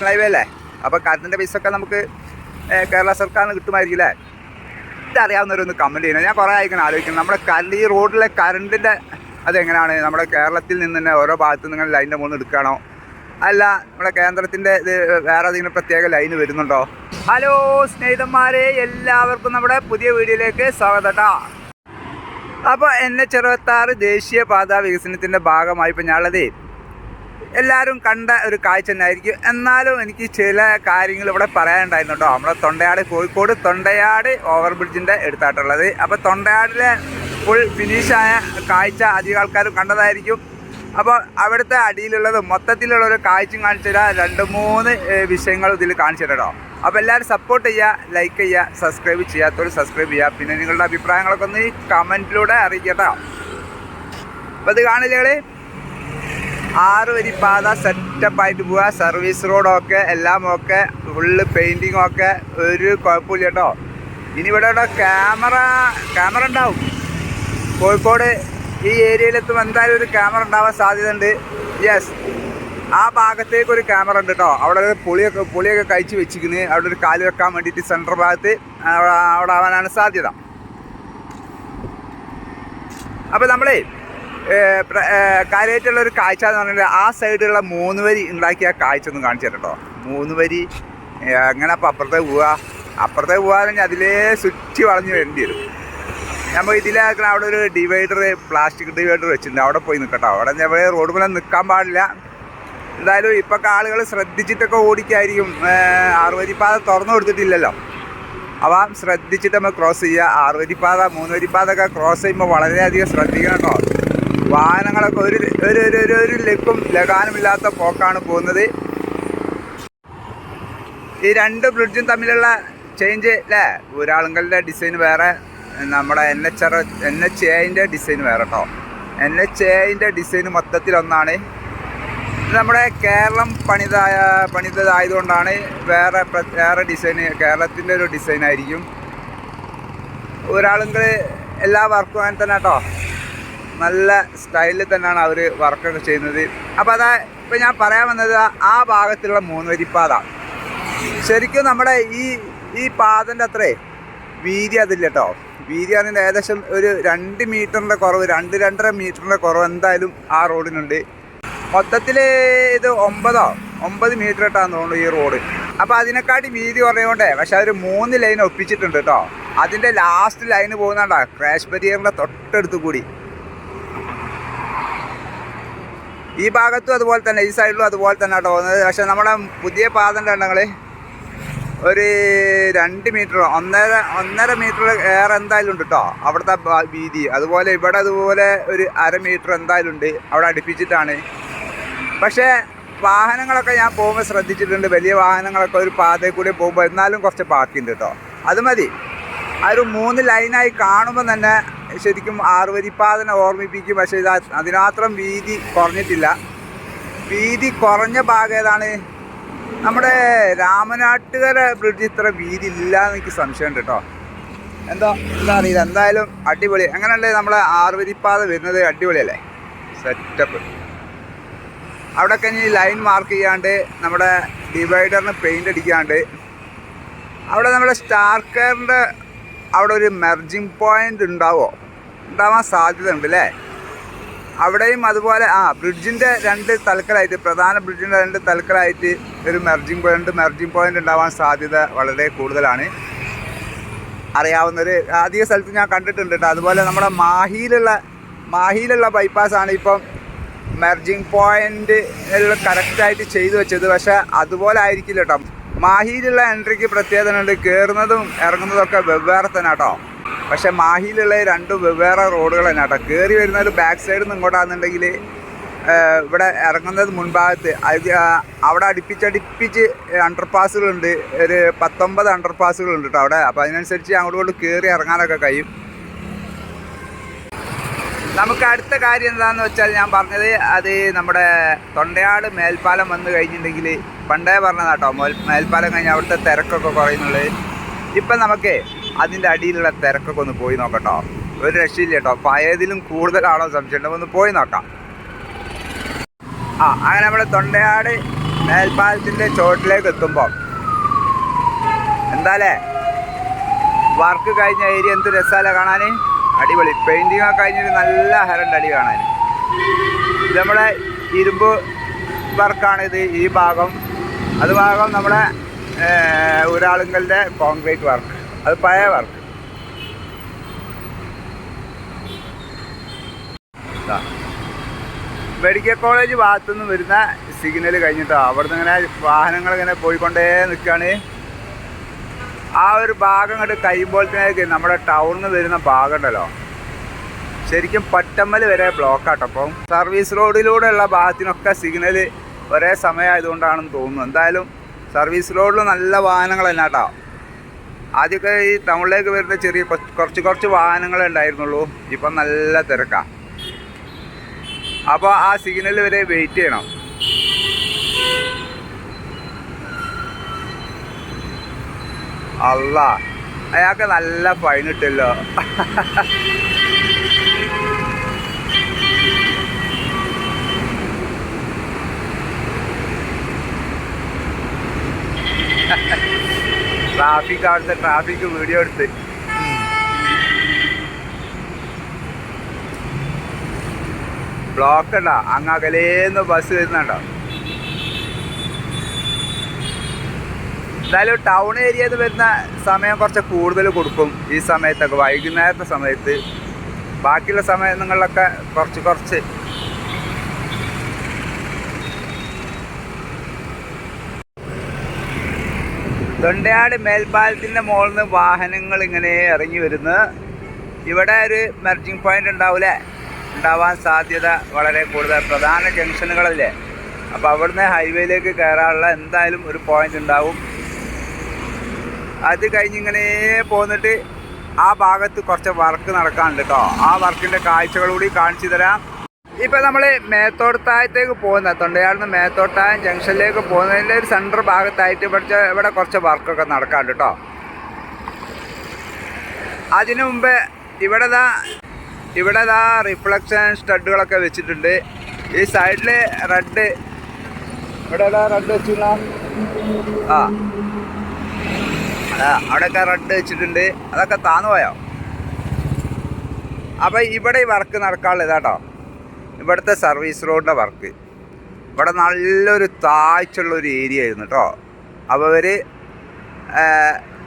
National highway അല്ലേ? അപ്പോൾ കറണ്ടിന്റെ പൈസ ഒക്കെ നമുക്ക് കേരള സർക്കാരിന് കിട്ടുമായിരിക്കും അല്ലേ? ഇതറിയാവുന്നവരൊന്ന് കമന്റ് ചെയ്യണം ഞാൻ കുറേ ആയിരിക്കണം ആലോചിക്കുന്നത് നമ്മുടെ കറണ്ട് ഈ റോഡിലെ കറണ്ടിന്റെ അതെങ്ങനെയാണ്? നമ്മുടെ കേരളത്തിൽ നിന്ന് തന്നെ ഓരോ ഭാഗത്തു നിങ്ങൾ ലൈനിന്റെ മുകളിൽ എടുക്കുകയാണോ അല്ല നമ്മുടെ കേന്ദ്രത്തിന്റെ ഇത് വേറെ ഏതെങ്കിലും പ്രത്യേക ലൈന് വരുന്നുണ്ടോ? ഹലോ സ്നേഹിതന്മാരെ എല്ലാവർക്കും നമ്മുടെ പുതിയ വീഡിയോയിലേക്ക് സ്വാഗതം അപ്പോൾ എൻ എച്ച് അറുപത്താറ് ദേശീയപാത വികസനത്തിന്റെ ഭാഗമായി ഇപ്പോൾ ഞാനുള്ളത് എല്ലാവരും കണ്ട ഒരു കാഴ്ച തന്നെയായിരിക്കും. എന്നാലും എനിക്ക് ചില കാര്യങ്ങൾ ഇവിടെ പറയാനുണ്ടായിരുന്നു കേട്ടോ നമ്മുടെ തൊണ്ടയാട് കോഴിക്കോട് തൊണ്ടയാട് ഓവർ ബ്രിഡ്ജിന്റെ എടുത്തായിട്ടുള്ളത് അപ്പോൾ തൊണ്ടയാടിലെ ഫുൾ ഫിനിഷായ കാഴ്ച അധികം ആൾക്കാരും കണ്ടതായിരിക്കും. അപ്പോൾ അവിടുത്തെ അടിയിലുള്ളത് മൊത്തത്തിലുള്ള ഒരു കാഴ്ചയും കാണിച്ചു തരാം. രണ്ട് മൂന്ന് വിഷയങ്ങൾ ഇതിൽ കാണിച്ചു അപ്പോൾ എല്ലാവരും സപ്പോർട്ട് ചെയ്യുക ലൈക്ക് ചെയ്യുക സബ്സ്ക്രൈബ് ചെയ്യാത്തവർ സബ്സ്ക്രൈബ് ചെയ്യുക. പിന്നെ നിങ്ങളുടെ അഭിപ്രായങ്ങളൊക്കെ ഒന്ന് ഈ കമന്റിലൂടെ അറിയിക്കട്ടോ. അപ്പോൾ ഇത് കാണില്ലേ ആറ് വരി പാത സെറ്റപ്പായിട്ട് പോവുക. സർവീസ് റോഡൊക്കെ എല്ലാം ഒക്കെ ഫുള്ള് പെയിന്റിങ്ങും ഒക്കെ ഒരു കുഴപ്പമില്ല കേട്ടോ. ഇനി ഇവിടെ ക്യാമറ ക്യാമറ ഉണ്ടാവും. കോഴിക്കോട് ഈ ഏരിയയിലെത്തുമ്പോൾ എന്തായാലും ഒരു ക്യാമറ ഉണ്ടാവാൻ സാധ്യതയുണ്ട്. യെസ് ആ ഭാഗത്തേക്ക് ഒരു ക്യാമറ ഉണ്ട് കേട്ടോ. അവിടെ ഒരു പുളിയൊക്കെ പുളിയൊക്കെ കഴിച്ച് വെച്ചിരിക്കുന്നത് അവിടെ ഒരു കാൽ വെക്കാൻ വേണ്ടിയിട്ട് സെൻട്രൽ ഭാഗത്ത് അവിടെ ആവാനാണ് സാധ്യത. അപ്പോൾ നമ്മളേ കാര്യമായിട്ടുള്ള ഒരു കാഴ്ച എന്ന് പറഞ്ഞാൽ ആ സൈഡിലുള്ള മൂന്ന് വരി ഉണ്ടാക്കിയ കാഴ്ച ഒന്നും കാണിച്ചു തരട്ടോ മൂന്ന് വരി അങ്ങനെ അപ്പോൾ അപ്പുറത്തെ പോവുക അപ്പുറത്തെ പോകാണെങ്കിൽ അതിലേ ചുറ്റി വളഞ്ഞ് വേണ്ടി വരും. നമ്മൾ ഇതിലാക്കണ അവിടെ ഒരു ഡിവൈഡർ പ്ലാസ്റ്റിക് ഡിവൈഡർ വെച്ചിട്ടുണ്ട്. അവിടെ പോയി നിൽക്കട്ടോ അവിടെ നമ്മൾ റോഡ് മേലെ നിൽക്കാൻ പാടില്ല. എന്തായാലും ഇപ്പോൾ ആളുകൾ ശ്രദ്ധിച്ചിട്ടൊക്കെ ഓടിക്കായിരിക്കും. ആറുവരിപ്പാത തുറന്നു കൊടുത്തിട്ടില്ലല്ലോ. അവ ശ്രദ്ധിച്ചിട്ട് നമ്മൾ ക്രോസ് ചെയ്യുക. ആറുവരിപ്പാത മൂന്നുവരിപ്പാതൊക്കെ ക്രോസ് ചെയ്യുമ്പോൾ വളരെയധികം ശ്രദ്ധിക്കണം കേട്ടോ. വാഹനങ്ങളൊക്കെ ഒരു ഒരു ഒരു ഒരു ലക്കും ലഗാനുമില്ലാത്ത പോക്കാണ് പോകുന്നത്. ഈ രണ്ട് ബ്രിഡ്ജും തമ്മിലുള്ള ചേഞ്ച് അല്ലേ ഒരാളുകളുടെ ഡിസൈൻ വേറെ നമ്മുടെ N H R N H എന്റെ ഡിസൈൻ വേറെ കേട്ടോ എൻ എച്ച് എന്റെ ഡിസൈൻ മൊത്തത്തിലൊന്നാണ് നമ്മുടെ കേരളം പണിതായ പണിതതായതുകൊണ്ടാണ് വേറെ വേറെ ഡിസൈൻ കേരളത്തിന്റെ ഒരു ഡിസൈൻ ആയിരിക്കും. ഒരാളുകൾ എല്ലാ വർക്കും അങ്ങനെ തന്നെ കേട്ടോ നല്ല സ്റ്റൈലിൽ തന്നെയാണ് അവർ വർക്കൊക്കെ ചെയ്യുന്നത്. അപ്പോൾ അതാ ഇപ്പം ഞാൻ പറയാൻ വന്നത് ആ ഭാഗത്തുള്ള മൂന്നുവരിപ്പാത ശരിക്കും നമ്മുടെ ഈ ഈ പാതന്റെ അത്രേ വീതി അതില്ല കേട്ടോ വീതി അതിന്റെ ഏകദേശം ഒരു രണ്ട് മീറ്ററിന്റെ കുറവ് രണ്ട് രണ്ടര മീറ്ററിന്റെ കുറവ് എന്തായാലും ആ റോഡിനുണ്ട്. മൊത്തത്തിൽ ഇത് ഒമ്പതോ? ഒമ്പത് മീറ്റർ ഇട്ടാന്ന് തോന്നുന്നു ഈ റോഡ്. അപ്പോൾ അതിനെക്കാട്ടി വീതി കുറയുകൊണ്ടേ പക്ഷെ അവർ മൂന്ന് ലൈൻ ഒപ്പിച്ചിട്ടുണ്ട് കേട്ടോ അതിന്റെ ലാസ്റ്റ് ലൈന് പോകുന്നുണ്ടോ ക്രാഷ് ബരിയറിന്റെ തൊട്ടടുത്ത് കൂടി. ഈ ഭാഗത്തും അതുപോലെ തന്നെ ഈ സൈഡിലും അതുപോലെ തന്നെ കേട്ടോ പോകുന്നത്. പക്ഷേ നമ്മുടെ പുതിയ പാതന്റെ ഉണ്ടെങ്കിൽ ഒരു രണ്ട് മീറ്റർ ഒന്നര ഒന്നര മീറ്റർ ഏറെ എന്തായാലും ഉണ്ട് കേട്ടോ അവിടുത്തെ വീതി. അതുപോലെ ഇവിടെ അതുപോലെ ഒരു അര മീറ്റർ എന്തായാലും ഉണ്ട്. അവിടെ അടുപ്പിച്ചിട്ടാണ്. പക്ഷേ വാഹനങ്ങളൊക്കെ ഞാൻ പോകുമ്പോൾ ശ്രദ്ധിച്ചിട്ടുണ്ട്. വലിയ വാഹനങ്ങളൊക്കെ ഒരു പാതയിൽ കൂടി പോകുമ്പോൾ എന്നാലും കുറച്ച് ബാക്കിയുണ്ട് കേട്ടോ അത് മതി. ആ ഒരു മൂന്ന് ലൈനായി കാണുമ്പോൾ തന്നെ ശരിക്കും ആറുവരിപ്പാതനെ ഓർമ്മിപ്പിക്കും. പക്ഷേ ഇത് അതിനാത്രം വീതി കുറഞ്ഞിട്ടില്ല. വീതി കുറഞ്ഞ ഭാഗം ഏതാണ്? നമ്മുടെ രാമനാട്ടുകര ബ്രിഡ്ജ് ഇത്ര വീതി ഇല്ല എന്ന് എനിക്ക് സംശയമുണ്ട് കേട്ടോ. എന്തോ എന്താ അറിയില്ല. എന്തായാലും അടിപൊളി. അങ്ങനെയല്ലേ നമ്മളെ ആറുവരിപ്പാത വരുന്നത്? അടിപൊളിയല്ലേ? സെറ്റപ്പ് അവിടെ ഇനി ലൈൻ മാർക്ക് ചെയ്യാണ്ട് നമ്മുടെ ഡിവൈഡറിന് പെയിന്റ് അടിക്കാണ്ട്. അവിടെ നമ്മുടെ സ്റ്റാർക്കറിന്റെ അവിടെ ഒരു മെർജിങ് പോയിന്റ് ഉണ്ടാവോ? ഉണ്ടാവാൻ സാധ്യത ഉണ്ട് അല്ലേ അവിടെയും അതുപോലെ ആ ബ്രിഡ്ജിന്റെ രണ്ട് തലക്കലായിട്ട് പ്രധാന ബ്രിഡ്ജിന്റെ രണ്ട് തലക്കലായിട്ട് ഒരു മെർജിങ് പോയിന്റ് മെർജിങ് പോയിന്റ് ഉണ്ടാവാൻ സാധ്യത വളരെ കൂടുതലാണ്. അറിയാവുന്നൊരു അധിക സ്ഥലത്ത് ഞാൻ കണ്ടിട്ടുണ്ട് കേട്ടോ അതുപോലെ നമ്മുടെ മാഹിയിലുള്ള മാഹിയിലുള്ള ബൈപ്പാസാണ് ഇപ്പം മെർജിങ് പോയിന്റ് കറക്റ്റായിട്ട് ചെയ്തു വെച്ചത്. പക്ഷേ അതുപോലെ ആയിരിക്കില്ല കേട്ടോ മാഹിയിലുള്ള എൻട്രിക്ക് പ്രത്യേകതയുണ്ട് കയറുന്നതും ഇറങ്ങുന്നതും ഒക്കെ വെവ്വേറെ തന്നെ കേട്ടോ പക്ഷേ മാഹിയിലുള്ള രണ്ട് വെവ്വേറെ റോഡുകൾ തന്നെ കേട്ടോ കയറി വരുന്നത് ബാക്ക് സൈഡിൽ നിന്ന് ഇങ്ങോട്ടാണെന്നുണ്ടെങ്കിൽ ഇവിടെ ഇറങ്ങുന്നത് മുൻഭാഗത്ത്. അത് അവിടെ അടുപ്പിച്ചടുപ്പിച്ച് അണ്ടർപാസുകളുണ്ട് ഒരു പത്തൊമ്പത് അണ്ടർപാസുകളുണ്ട് കേട്ടോ അവിടെ. അപ്പോൾ അതിനനുസരിച്ച് അങ്ങോട്ട് കൊണ്ട് കയറി ഇറങ്ങാനൊക്കെ കഴിയും. നമുക്ക് അടുത്ത കാര്യം എന്താണെന്ന് വെച്ചാൽ ഞാൻ പറഞ്ഞത് അത് നമ്മുടെ തൊണ്ടയാട് മേൽപ്പാലം വന്നു കഴിഞ്ഞിട്ടുണ്ടെങ്കിൽ പണ്ടേ പറഞ്ഞതാട്ടോ മേൽ മേൽപ്പാലം കഴിഞ്ഞ് അവിടുത്തെ തിരക്കൊക്കെ കുറയുന്നുള്ളത് ഇപ്പം നമുക്ക് അതിന്റെ അടിയിലുള്ള തിരക്കൊക്കെ ഒന്ന് പോയി നോക്കട്ടോ ഒരു രക്ഷയില്ല കേട്ടോ പഴയതിലും കൂടുതലാണോ സംശയം ഒന്ന് പോയി നോക്കാം. ആ അങ്ങനെ നമ്മൾ തൊണ്ടയാട് മേൽപ്പാലത്തിന്റെ ചോട്ടിലേക്ക് എത്തുമ്പോൾ എന്താലേ വർക്ക് കഴിഞ്ഞ ഏരിയ എന്ത് രസമല്ല കാണാൻ? അടിപൊളി. പെയിന്റിങ് ഒക്കെ കഴിഞ്ഞിട്ട് നല്ല ഹരണ്ട് അടി കാണാൻ. നമ്മളെ ഇരുമ്പ് വർക്കാണ് ഇത് ഈ ഭാഗം. അത് ഭാഗം നമ്മുടെ ഒരാളുങ്കളുടെ കോൺക്രീറ്റ് വർക്ക് അത് പഴയ വർക്ക് മെഡിക്കൽ കോളേജ് ഭാഗത്തുനിന്ന് വരുന്ന സിഗ്നൽ കഴിഞ്ഞിട്ടോ. അവിടുന്ന് ഇങ്ങനെ വാഹനങ്ങൾ ഇങ്ങനെ പോയിക്കൊണ്ടേ നിൽക്കുകയാണ്. ആ ഒരു ഭാഗം അങ്ങോട്ട് കഴിയുമ്പോഴത്തേക്ക് നമ്മുടെ ടൗണിൽ നിന്ന് വരുന്ന ഭാഗം ഉണ്ടല്ലോ. ശരിക്കും പട്ടമ്മൽ വരെ ബ്ലോക്ക് ആട്ടോ. അപ്പം സർവീസ് റോഡിലൂടെയുള്ള ഭാഗത്തിനൊക്കെ സിഗ്നൽ ഒരേ സമയമായതുകൊണ്ടാണെന്ന് തോന്നുന്നു. എന്തായാലും സർവീസ് റോഡിൽ നല്ല വാഹനങ്ങൾ തന്നെ കേട്ടോ ആദ്യമൊക്കെ ഈ ടൗണിലേക്ക് വരുന്ന ചെറിയ കുറച്ച് കുറച്ച് വാഹനങ്ങളെ ഉണ്ടായിരുന്നുള്ളൂ. ഇപ്പം നല്ല തിരക്കാണ് അപ്പോൾ ആ സിഗ്നൽ വരെ വെയിറ്റ് ചെയ്യണം. അല്ല. അയാൾക്ക് നല്ല ഫൈൻ ഇട്ടല്ലോ. ട്രാഫിക് അവിടുത്തെ ട്രാഫിക് വീഡിയോ എടുത്ത്. ബ്ലോക്ക് ഉണ്ടോ അങ്ങ് അകലേന്ന് ബസ് വരുന്നുണ്ടോ? എന്തായാലും ടൗൺ ഏരിയയിൽ വരുന്ന സമയം കുറച്ച് കൂടുതൽ കൊടുക്കും. ഈ സമയത്തൊക്കെ വൈകുന്നേരത്തെ സമയത്ത്. ബാക്കിയുള്ള സമയങ്ങളിലൊക്കെ കുറച്ച് കുറച്ച്. തൊണ്ടയാട് മേൽപ്പാലത്തിന്റെ മുകളിൽ നിന്ന് വാഹനങ്ങൾ ഇങ്ങനെ ഇറങ്ങി വരുന്നു. ഇവിടെ ഒരു മെർജിങ് പോയിന്റ് ഉണ്ടാവില്ലേ ഉണ്ടാവാൻ സാധ്യത വളരെ കൂടുതൽ. പ്രധാന ജംഗ്ഷനുകളല്ലേ അപ്പോൾ അവിടുന്ന് ഹൈവേയിലേക്ക് കയറാനുള്ള എന്തായാലും ഒരു പോയിന്റ് ഉണ്ടാവും. അത് കഴിഞ്ഞിങ്ങനെ പോന്നിട്ട് ആ ഭാഗത്ത് കുറച്ച് വർക്ക് നടക്കാനുണ്ട് കേട്ടോ ആ വർക്കിന്റെ കാഴ്ചകൾ കൂടി കാണിച്ചു തരാം. ഇപ്പം നമ്മൾ മേത്തോട്ടായത്തേക്ക് പോകുന്ന തൊണ്ടയാളിന്ന് മേത്തോട്ടായം ജംഗ്ഷനിലേക്ക് പോകുന്നതിന്റെ ഒരു സെന്റർ ഭാഗത്തായിട്ട് ഇവിടെ ഇവിടെ കുറച്ച് വർക്കൊക്കെ നടക്കാനുണ്ട് കേട്ടോ അതിനു മുമ്പ് ഇവിടെ ദാ ഇവിടെ ദാ റിഫ്ലക്ഷൻ സ്റ്റഡുകളൊക്കെ വെച്ചിട്ടുണ്ട്. ഈ സൈഡിൽ റെഡ് ഇവിടെ റെഡ് ആ ആ, അവിടെയൊക്കെ റെഡ് വെച്ചിട്ടുണ്ട്. അതൊക്കെ താന്നു പോയോ? അപ്പം ഇവിടെ വർക്ക് നടക്കാനുള്ള ഇതാട്ടോ. ഇവിടുത്തെ സർവീസ് റോഡിന്റെ വർക്ക് ഇവിടെ നല്ലൊരു താഴ്ചയുള്ള ഒരു ഏരിയ ആയിരുന്നു കേട്ടോ അപ്പോൾ അവർ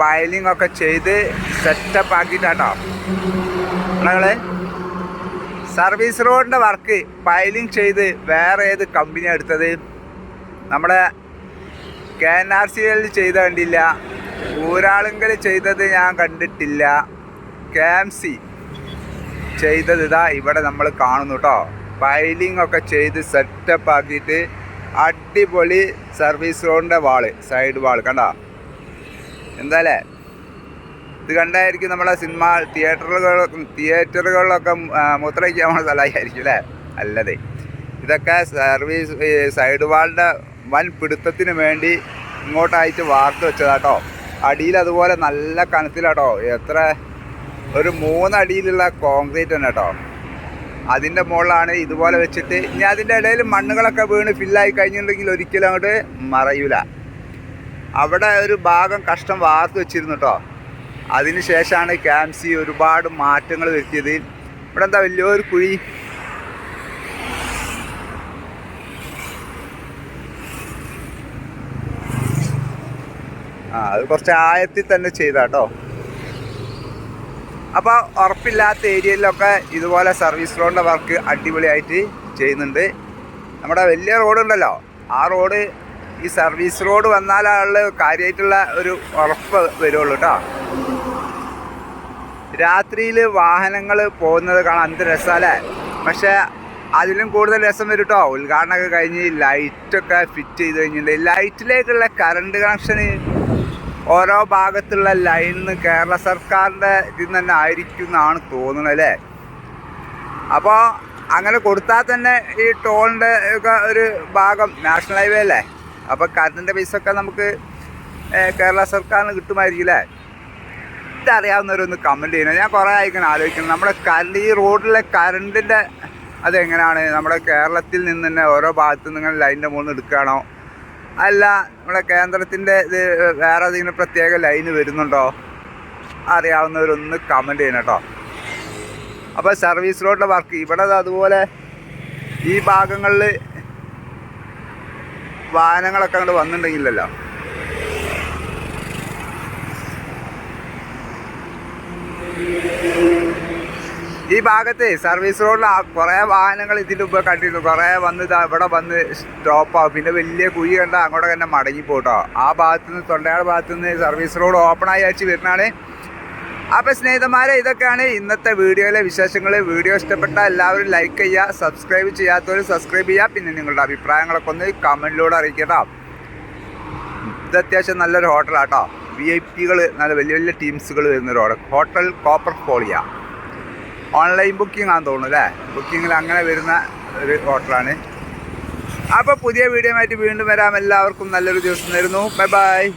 പൈലിംഗ് ഒക്കെ ചെയ്ത് സെറ്റപ്പ് ആക്കിയിട്ടാട്ടോ. ഞങ്ങൾ സർവീസ് റോഡിന്റെ വർക്ക് പൈലിംഗ് ചെയ്ത് വേറെ ഏത് കമ്പനിയാണ് എടുത്തത്? നമ്മുടെ കെ എൻ ആർ സി എല്ലിൽ ചെയ്ത കണ്ടില്ല. ഊരാളുങ്കൽ ചെയ്തത് ഞാൻ കണ്ടിട്ടില്ല. കെ എം സി ചെയ്തത് ഇതാ ഇവിടെ നമ്മൾ കാണുന്നു കേട്ടോ പൈലിംഗ് ഒക്കെ ചെയ്ത് സെറ്റപ്പ് ആക്കിയിട്ട് അടിപൊളി സർവീസ് റോഡിന്റെ വാൾ സൈഡ് വാൾ കണ്ട? എന്താല്ലേ? ഇത് കണ്ടായിരിക്കും നമ്മളെ സിനിമ തിയേറ്ററുകൾ തിയേറ്ററുകളിലൊക്കെ മുദ്രയ്ക്കാൻ നമ്മളെ സ്ഥലമായിരിക്കും അല്ലേ അല്ലതേ. ഇതൊക്കെ സർവീസ് സൈഡ് വാളിന്റെ വൻ പിടുത്തത്തിന് വേണ്ടി ഇങ്ങോട്ടായിട്ട് വാർത്ത വെച്ചതാട്ടോ അടിയിൽ അതുപോലെ നല്ല കനത്തിലാട്ടോ. എത്ര? ഒരു മൂന്നടിയിലുള്ള കോൺക്രീറ്റ് തന്നെ കേട്ടോ അതിന്റെ മുകളിലാണ് ഇതുപോലെ വെച്ചിട്ട് ഇനി അതിന്റെ ഇടയിൽ മണ്ണുകളൊക്കെ വീണ് ഫില്ലായി കഴിഞ്ഞിട്ടുണ്ടെങ്കിൽ ഒരിക്കലും അങ്ങോട്ട് മറയൂല. അവിടെ ഒരു ഭാഗം കഷ്ടം വാർത്ത് വെച്ചിരുന്നു കേട്ടോ അതിന് ശേഷമാണ് ക്യാംസി ഒരുപാട് മാറ്റങ്ങൾ വരുത്തിയത്. ഇവിടെ എന്താ വലിയൊരു കുഴി? ആ അത് കുറച്ച് ആയത്തിൽ തന്നെ ചെയ്താട്ടോ. അപ്പോൾ ഉറപ്പില്ലാത്ത ഏരിയയിലൊക്കെ ഇതുപോലെ സർവീസ് റോഡിന്റെ വർക്ക് അടിപൊളിയായിട്ട് ചെയ്യുന്നുണ്ട്. നമ്മുടെ വലിയ റോഡുണ്ടല്ലോ ആ റോഡ് ഈ സർവീസ് റോഡ് വന്നാലുള്ള കാര്യമായിട്ടുള്ള ഒരു ഉറപ്പ് വരുള്ളൂ കേട്ടോ രാത്രിയിൽ വാഹനങ്ങൾ പോകുന്നത് കാണാൻ എന്ത് രസമല്ലേ പക്ഷേ അതിലും കൂടുതൽ രസം വരും കേട്ടോ ഉദ്ഘാടനമൊക്കെ കഴിഞ്ഞ് ലൈറ്റൊക്കെ ഫിറ്റ് ചെയ്ത് കഴിഞ്ഞിട്ടുണ്ട്. ലൈറ്റിലേക്കുള്ള കറണ്ട് കണക്ഷന് ഓരോ ഭാഗത്തുള്ള ലൈനിൽ നിന്ന് കേരള സർക്കാരിന്റെ ഇതിൽ തന്നെ ആയിരിക്കും എന്നാണ് തോന്നുന്നത് അല്ലേ? അപ്പോൾ അങ്ങനെ കൊടുത്താൽ തന്നെ ഈ ടോളിന്റെ ഒക്കെ ഒരു ഭാഗം നാഷണൽ ഹൈവേ അല്ലേ? അപ്പോൾ കറണ്ടിന്റെ പൈസ ഒക്കെ നമുക്ക് കേരള സർക്കാരിന് കിട്ടുമായിരിക്കും അല്ലേ? ഇതറിയാവുന്നവരൊന്ന് കമന്റ് ചെയ്യണം ഞാൻ കുറേ ആയിക്കണം ആലോചിക്കുന്നത് നമ്മുടെ കറണ്ട് ഈ റോഡിലെ കറണ്ടിന്റെ അതെങ്ങനെയാണ്? നമ്മുടെ കേരളത്തിൽ നിന്ന് തന്നെ ഓരോ ഭാഗത്തു നിന്ന് ഇങ്ങനെ ലൈനിന്റെ മുകളിൽ എടുക്കുകയാണോ? അല്ല നമ്മുടെ കേന്ദ്രത്തിന്റെ ഇത് വേറെ ഏതെങ്കിലും പ്രത്യേക ലൈന് വരുന്നുണ്ടോ? അറിയാവുന്നവരൊന്ന് കമന്റ് ചെയ്യണം കേട്ടോ. അപ്പോൾ സർവീസ് റോഡിലെ വർക്ക് ഇവിടെ അതുപോലെ ഈ ഭാഗങ്ങളിൽ വാഹനങ്ങളൊക്കെ അങ്ങോട്ട് വന്നിട്ടുണ്ടെങ്കിലല്ലോ. ഈ ഭാഗത്ത് സർവീസ് റോഡിൽ കുറേ വാഹനങ്ങൾ ഇതിന്റെ മുമ്പ് കണ്ടിരുന്നു. കുറേ വന്ന് ഇവിടെ വന്ന് സ്റ്റോപ്പാവും പിന്നെ വലിയ കുഴി കണ്ട അങ്ങോട്ട് തന്നെ മടങ്ങി പോട്ടോ ആ ഭാഗത്ത് നിന്ന് തൊണ്ടയാട് ഭാഗത്ത് നിന്ന് സർവീസ് റോഡ് ഓപ്പണായി അയച്ച് വരുന്നതാണ്. അപ്പോൾ സ്നേഹിതന്മാരെ ഇതൊക്കെയാണ് ഇന്നത്തെ വീഡിയോയിലെ വിശേഷങ്ങൾ വീഡിയോ ഇഷ്ടപ്പെട്ട എല്ലാവരും ലൈക്ക് ചെയ്യുക സബ്സ്ക്രൈബ് ചെയ്യാത്തവർ സബ്സ്ക്രൈബ് ചെയ്യുക പിന്നെ നിങ്ങളുടെ അഭിപ്രായങ്ങളൊക്കെ ഒന്ന് കമന്റിലൂടെ അറിയിക്കട്ടോ. ഇത് അത്യാവശ്യം നല്ലൊരു ഹോട്ടലാട്ടോ വി ഐ പികൾ നല്ല വലിയ വലിയ ടീംസുകൾ വരുന്നൊരു hotel hotel copper ഫോളിയ online booking ആണെന്ന് തോന്നുന്നു അല്ലേ? ബുക്കിങ്ങിൽ അങ്ങനെ വരുന്ന ഒരു ഹോട്ടലാണ് അപ്പോൾ പുതിയ വീഡിയോ ആയിട്ട് വീണ്ടും വരാം. എല്ലാവർക്കും നല്ലൊരു ദിവസം തരുന്നു. Bye bye